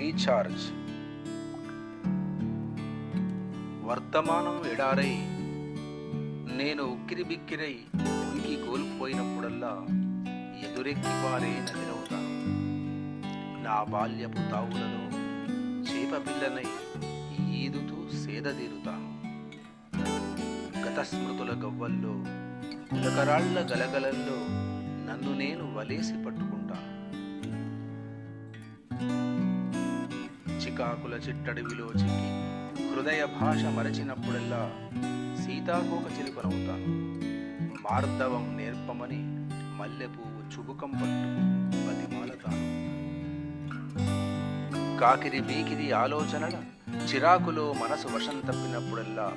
Recharge వర్తమానం ఎడారై నేను ఉక్కిరి బిక్కిరై ఉనికి కోల్పోయినప్పుడల్లా ఎదురెక్కి పారే నదిరవుతాను నా బాల్యపు తావులలో చేప పిల్లనై ఈదుతూ సేదతీరుతాను గత స్మృతుల గవ్వల్లో పులకరాళ్ళ గలగలల్లో నన్ను నేను వలేసి పట్టుకుంటాను. చికాకుల చిట్టడి చిక్కి హృదయ భాష మరచినప్పుడల్లా సీతాకోక చిలుకనవుతాను. మార్దవం నేర్పమని మల్లెపువ్వు చుబుకం పట్టు బతిమాలతాను. కాకిరి బీకిరి ఆలోచనల చిరాకులో మనసు వశం తప్పినప్పుడల్లా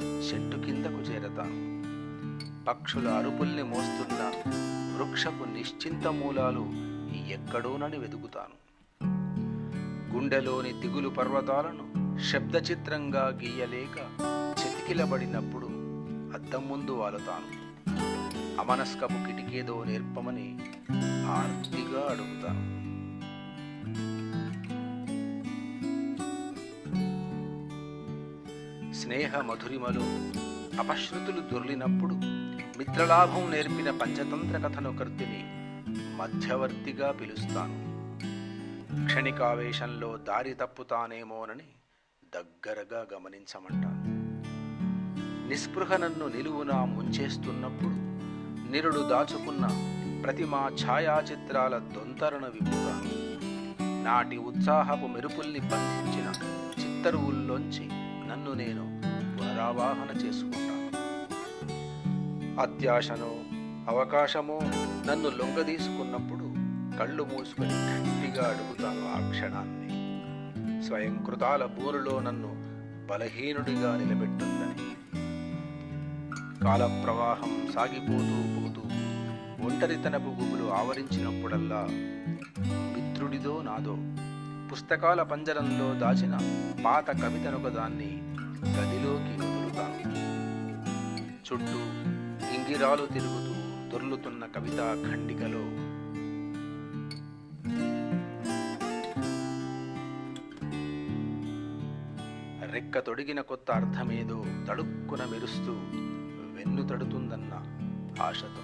చెట్టు కిందకు చేరతాను. పక్షుల అరుపుల్ని మోస్తున్న వృక్షపు నిశ్చింత మూలాలు ఎక్కడోనని వెతుకుతాను. గుండెలోని దిగులు పర్వతాలను శబ్ద చిత్రంగా గీయలేక చెతికిలబడినప్పుడు అద్దం ముందు వాలుతాను. అమనస్కపు కిటికేదో నేర్పమని ఆర్తిగా అడుగుతాను. స్నేహ మధురిమలు అపశ్రుతులు దొర్లినప్పుడు మిత్రలాభం నేర్పిన పంచతంత్ర కథను కర్తిని మధ్యవర్తిగా పిలుస్తాను. క్షణికావేశంలో దారి తప్పుతానేమోనని దగ్గరగా గమనించమంటాను. నిస్పృహ నన్ను నిలువునా ముంచేస్తున్నప్పుడు నిరుడు దాచుకున్న ప్రతిమా ఛాయాచిత్రాల దొంతరను విప్పుతాను నాటి ఉత్సాహపు మెరుపుల్ని బంధించిన చిత్తరువుల్లోంచి నన్ను నేను పునరావాహన చేసుకుంటాను. అత్యాశనో అవకాశమో నన్ను లొంగదీసుకున్నప్పుడు కళ్ళు మూసుకొని గట్టిగా అడుగుతాను ఆ క్షణాన్ని. స్వయంకృతాల బూరులో నన్ను బలహీనుడిగా నిలబెట్టుందని. కాలప్రవాహం సాగిపోతూ పోతూ ఒంటరితనపు గుబులు ఆవరించినప్పుడల్లా మిత్రుడిదో నాదో. పుస్తకాల పంజరంలో దాచిన పాత కవితనొకదాన్ని గదిలోకి వదులుతాను. చుట్టూ ఇంగిరాలు తిరుగుతూ దొర్లుతున్న కవితా ఖండికలో రెక్క తొడిగిన కొత్త అర్థమేదో తడుక్కున మెరుస్తూ వెన్ను తడుతుందన్న ఆశతో.